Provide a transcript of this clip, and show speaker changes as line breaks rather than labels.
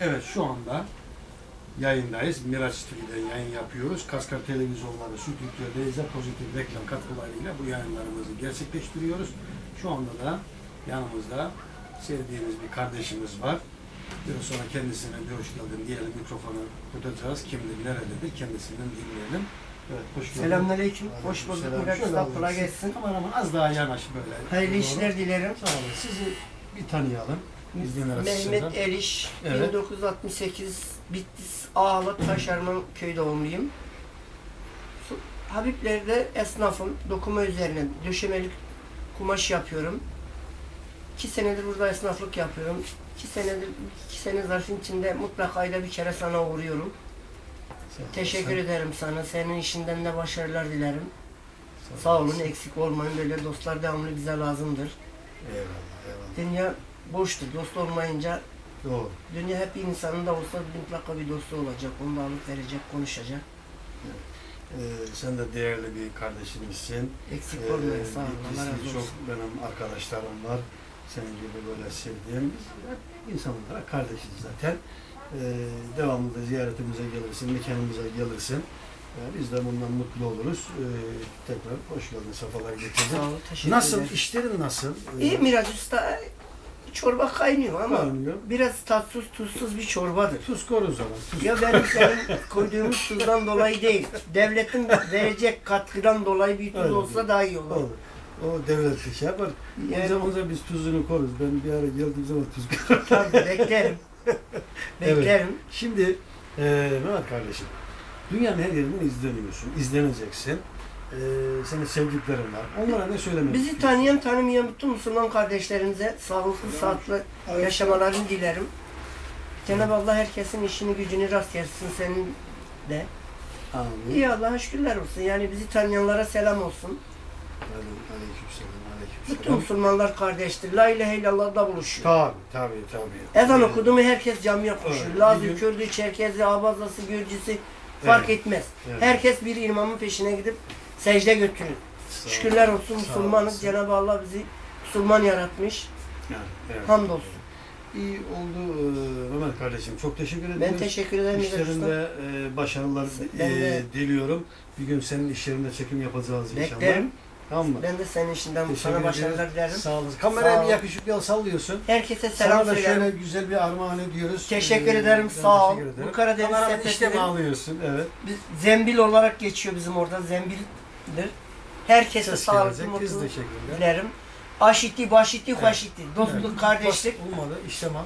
Evet şu anda yayındayız. Miraç TV'den yayın yapıyoruz. Kaskar Televizyonları, Stüdyo Deyze Pozitif Reklam katkılarıyla bu yayınlarımızı gerçekleştiriyoruz. Şu anda da yanımızda sevdiğimiz bir kardeşimiz var. Biraz sonra kendisine geldin diyelim mikrofonu tutacağız. Kimdir, nerededir kendisinden dinleyelim. Evet, hoş geldin.
Selamünaleyküm. Hoş bulduk.
Selam. Şöyle
Usta kolay gelsin.
Kameraman az daha yanaş böyle.
Hayırlı
Doğru.
işler dilerim.
Sağ olun. Sizi bir tanıyalım.
Mehmet Eriş,
Evet.
1968 Bitlis Ağalı Taşarman köy doğumluyum. Habibler'de esnafım. Dokuma üzerine döşemelik kumaş yapıyorum. İki senedir burada esnaflık yapıyorum. İki senedir, iki sene zarfın içinde mutlaka ayda bir kere sana uğruyorum. Teşekkür ederim sana. Senin işinden de başarılar dilerim. Sağ olun, eksik olmayın. Böyle dostlar devamlı bize lazımdır.
Eyvallah, eyvallah.
Dünya boştur. Dost olmayınca
Doğru.
dünya hep insanın da olsa mutlaka bir dostu olacak. Onu alıp verecek, konuşacak.
Ee, sen de değerli bir kardeşimizsin.
Eksik
Ee,
olmayın. Sağ olun. Allah razı
çok
olsun.
benim arkadaşlarım var. Senin gibi böyle sevdiğim. İnsan olarak kardeşiz zaten. Ee, devamlı da ziyaretimize gelirsin, mekanımıza gelirsin. Ee, biz de bundan mutlu oluruz. Ee, tekrar hoş geldin, sefalar getirdin.
Sağ olun. Teşekkür
Nasıl,
ederim.
işlerin nasıl? Ee,
İyi Miraç Usta. Çorba kaynıyor ama
Kaynıyor.
biraz tatsız tuzsuz bir çorbadır.
Tuz koru o zaman. Tuz.
Ya benim senin koyduğumuz tuzdan dolayı değil. Devletin verecek katkıdan dolayı bir tuz
Öyle
olsa daha iyi olur.
Olur. O devlet şey yapar.
Yani-
O zaman da biz tuzunu koruz. Ben bir ara geldiğim zaman tuz koyarım.
Tabii beklerim.
Evet.
Beklerim.
Şimdi eee Mehmet kardeşim, dünyanın her yerinden izleniyorsun, izleneceksin. Eee senin sevdiklerin var. Onlara ne söylemek
Bizi tanıyan tanımayan bütün Müslüman kardeşlerimize sağlıklı, sağlıklı yaşamalarını dilerim. Cenab-ı Allah herkesin işini gücünü rast gelsin senin de.
Amin.
İyi Allah'a şükürler olsun. Yani bizi tanıyanlara selam olsun.
Aleyküm- Aleykümselam,
Bütün
aleykümselam.
Müslümanlar kardeştir. La ilahe illallah'da buluşuyor.
Tabii, tabii, tabii.
Ezan okudu mu herkes camiye koşuyor.
Evet,
Lazı,
gün-
Kürdü, Çerkezi, Abazası, Gürcüsü fark
Evet.
etmez.
evet.
Herkes bir imamın peşine gidip secde
ol.
Şükürler olsun Müslümanız. Cenab-ı Allah bizi Müslüman yaratmış.
Yani, evet.
Hamdolsun.
İyi oldu eee, Mehmet kardeşim. Çok teşekkür ediyorum.
Ben teşekkür ederim.
İşlerinde eee, başarılar
Ben de-
eee, diliyorum. Bir gün senin işlerinde çekim yapacağız inşallah.
Beklerim.
Tamam mı?
Ben de senin işinden
Teşekkür
sana
ederim.
başarılar dilerim.
Sağ olasın. Kameraya
Sağ
bir yakışıklı sallıyorsun.
Herkese
Sana
selam
da
söylerim.
şöyle güzel bir armağan ediyoruz.
Teşekkür
Ee,
ederim, sağ ol.
ederim.
Bu Karadeniz sepetleri-
işte bağlıyorsun, evet.
Biz, zembil olarak geçiyor bizim orada. Zembildir. Herkese
Ses
sağlıklı,
gelecek.
Dilerim. Aşitti, başitti,
Evet.
haşitti. Dostluk,
Evet.
kardeşlik.
Olmadı, işlem al.